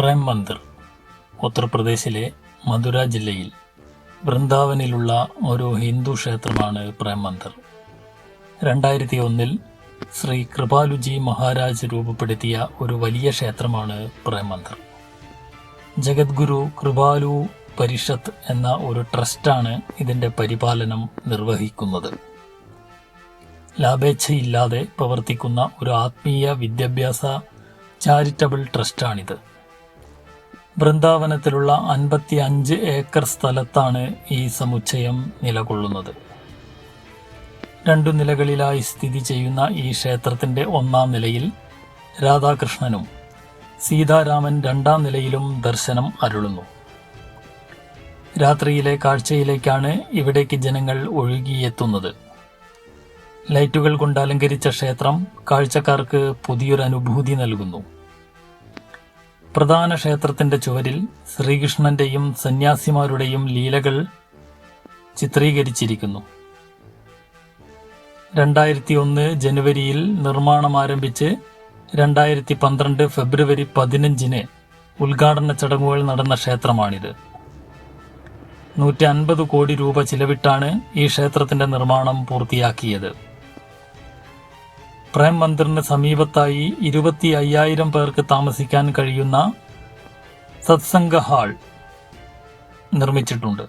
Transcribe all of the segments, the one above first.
പ്രേം മന്ദിർ ഉത്തർപ്രദേശിലെ മധുര ജില്ലയിൽ വൃന്ദാവനിലുള്ള ഒരു ഹിന്ദു ക്ഷേത്രമാണ് പ്രേം മന്ദിർ. രണ്ടായിരത്തി ഒന്നിൽ ശ്രീ കൃപാലുജി മഹാരാജ് രൂപപ്പെടുത്തിയ ഒരു വലിയ ക്ഷേത്രമാണ് പ്രേം മന്ദിർ. ജഗദ്ഗുരു കൃപാലു പരിഷത്ത് എന്ന ഒരു ട്രസ്റ്റാണ് ഇതിന്റെ പരിപാലനം നിർവഹിക്കുന്നത്. ലാഭേച്ഛയില്ലാതെ പ്രവർത്തിക്കുന്ന ഒരു ആത്മീയ വിദ്യാഭ്യാസ ചാരിറ്റബിൾ ട്രസ്റ്റാണിത്. വൃന്ദാവനത്തിലുള്ള അൻപത്തി അഞ്ച് ഏക്കർ സ്ഥലത്താണ് ഈ സമുച്ചയം നിലകൊള്ളുന്നത്. രണ്ടു നിലകളിലായി സ്ഥിതി ചെയ്യുന്ന ഈ ക്ഷേത്രത്തിന്റെ ഒന്നാം നിലയിൽ രാധാകൃഷ്ണനും സീതാരാമൻ രണ്ടാം നിലയിലും ദർശനം അരുളുന്നു. രാത്രിയിലെ കാഴ്ചയിലേക്കാണ് ഇവിടേക്ക് ജനങ്ങൾ ഒഴുകിയെത്തുന്നത്. ലൈറ്റുകൾ കൊണ്ട് അലങ്കരിച്ച ക്ഷേത്രം കാഴ്ചക്കാർക്ക് പുതിയൊരു അനുഭൂതി നൽകുന്നു. പ്രധാന ക്ഷേത്രത്തിന്റെ ചുവരിൽ ശ്രീകൃഷ്ണന്റെയും സന്യാസിമാരുടെയും ലീലകൾ ചിത്രീകരിച്ചിരിക്കുന്നു. രണ്ടായിരത്തി ഒന്ന് ജനുവരിയിൽ നിർമ്മാണം ആരംഭിച്ച് രണ്ടായിരത്തി പന്ത്രണ്ട് ഫെബ്രുവരി പതിനഞ്ചിന് ഉദ്ഘാടന ചടങ്ങുകൾ നടന്ന ക്ഷേത്രമാണിത്. നൂറ്റി അൻപത് കോടി രൂപ ചിലവിട്ടാണ് ഈ ക്ഷേത്രത്തിന്റെ നിർമ്മാണം പൂർത്തിയാക്കിയത്. പ്രേം മന്ദിറിന് സമീപത്തായി ഇരുപത്തി അയ്യായിരം പേർക്ക് താമസിക്കാൻ കഴിയുന്ന സത്സംഗ ഹാൾ നിർമ്മിച്ചിട്ടുണ്ട്.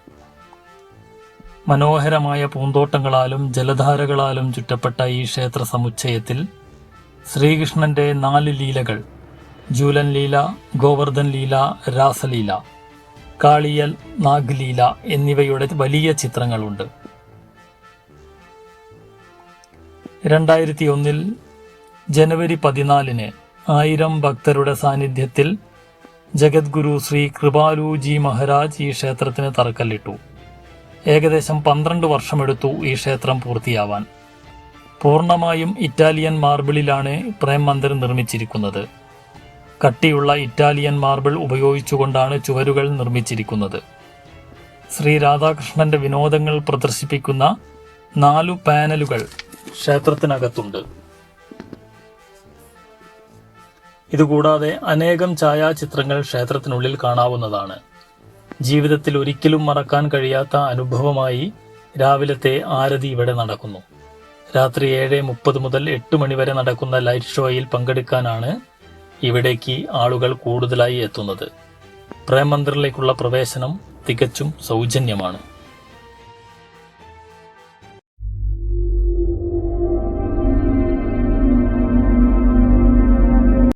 മനോഹരമായ പൂന്തോട്ടങ്ങളാലും ജലധാരകളാലും ചുറ്റപ്പെട്ട ഈ ക്ഷേത്ര സമുച്ചയത്തിൽ ശ്രീകൃഷ്ണന്റെ നാല് ലീലകൾ ജൂലൻ ലീല ഗോവർദ്ധൻ ലീല രാസലീല കാളിയൽ നാഗ്ലീല എന്നിവയുടെ വലിയ ചിത്രങ്ങളുണ്ട്. രണ്ടായിരത്തി ഒന്നിൽ ജനുവരി പതിനാലിന് ആയിരം ഭക്തരുടെ സാന്നിധ്യത്തിൽ ജഗദ്ഗുരു ശ്രീ കൃപാലുജി മഹാരാജ് ഈ ക്ഷേത്രത്തിന് തറക്കല്ലിട്ടു. ഏകദേശം പന്ത്രണ്ട് വർഷമെടുത്തു ഈ ക്ഷേത്രം പൂർത്തിയാവാൻ. പൂർണമായും ഇറ്റാലിയൻ മാർബിളിലാണ് പ്രേം മന്ദിർ നിർമ്മിച്ചിരിക്കുന്നത്. കട്ടിയുള്ള ഇറ്റാലിയൻ മാർബിൾ ഉപയോഗിച്ചുകൊണ്ടാണ് ചുവരുകൾ നിർമ്മിച്ചിരിക്കുന്നത്. ശ്രീ രാധാകൃഷ്ണന്റെ വിനോദങ്ങൾ പ്രദർശിപ്പിക്കുന്ന നാലു പാനലുകൾ ക്ഷേത്രത്തിനകത്തുണ്ട്. ഇതുകൂടാതെ അനേകം ഛായാചിത്രങ്ങൾ ക്ഷേത്രത്തിനുള്ളിൽ കാണാവുന്നതാണ്. ജീവിതത്തിൽ ഒരിക്കലും മറക്കാൻ കഴിയാത്ത അനുഭവമായി രാവിലത്തെ ആരതി ഇവിടെ നടക്കുന്നു. രാത്രി ഏഴ് മുപ്പത് മുതൽ എട്ട് മണിവരെ നടക്കുന്ന ലൈറ്റ് ഷോയിൽ പങ്കെടുക്കാനാണ് ഇവിടേക്ക് ആളുകൾ കൂടുതലായി എത്തുന്നത്. പ്രേം മന്ദിറിലേക്കുള്ള പ്രവേശനം തികച്ചും സൗജന്യമാണ്.